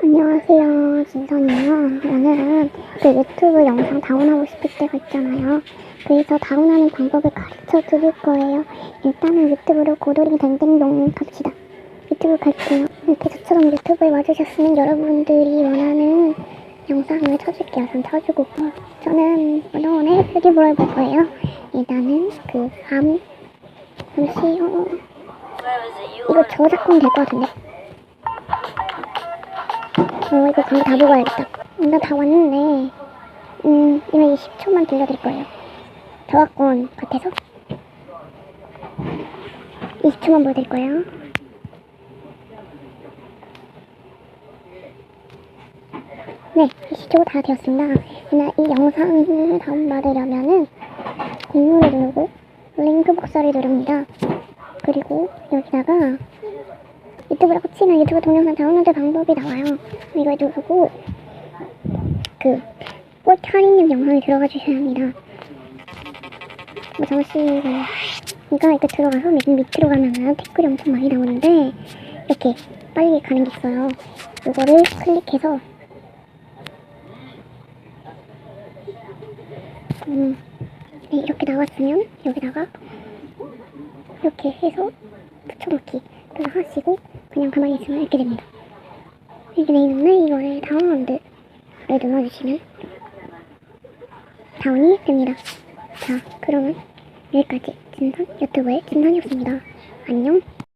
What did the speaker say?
안녕하세요. 진선이에요. 오늘은 그 유튜브 영상 다운하고 싶을 때가 있잖아요. 그래서 다운하는 방법을 가르쳐 드릴 거예요. 일단은 유튜브로 고도링 댕댕동 갑시다. 유튜브 갈게요. 이렇게 저처럼 유튜브에 와주셨으면 여러분들이 원하는 영상을 쳐줄게요. 전 쳐주고. 저는 오늘 쓰기보를 볼 거예요. 일단은 그 암, 잠시, 어, 이거 저작권 될것 같은데. 어, 이거 광고 다 보고 와야겠다. 나 다 왔는데, 음, 이거 20초만 들려드릴 거예요. 저작권 같아서. 20초만 보여드릴 거예요. 네, 20초 다 되었습니다. 이 영상을 다운받으려면은 공유를 누르고 링크 복사를 누릅니다. 그리고 여기다가 유튜브라고 치면 유튜브 동영상 다운로드 방법이 나와요. 이걸 누르고 그꽃 할인님 영상에 들어가 주셔야 합니다. 뭐 잠시만 그러니까 이렇게 들어가서 맨 밑으로 가면은 댓글이 엄청 많이 나오는데 이렇게 빨리 가는 게 있어요. 이거를 클릭해서 음, 네, 이렇게 나왔으면 여기다가 이렇게 해서 붙여넣기 하시고 그냥 가만히 있으면 이렇게 됩니다. 이렇게 돼 있는데 이거를 다운로드를 눌러주시면 다운이 됩니다. 자 그러면 여기까지 진선 유튜브의 진선이었습니다. 안녕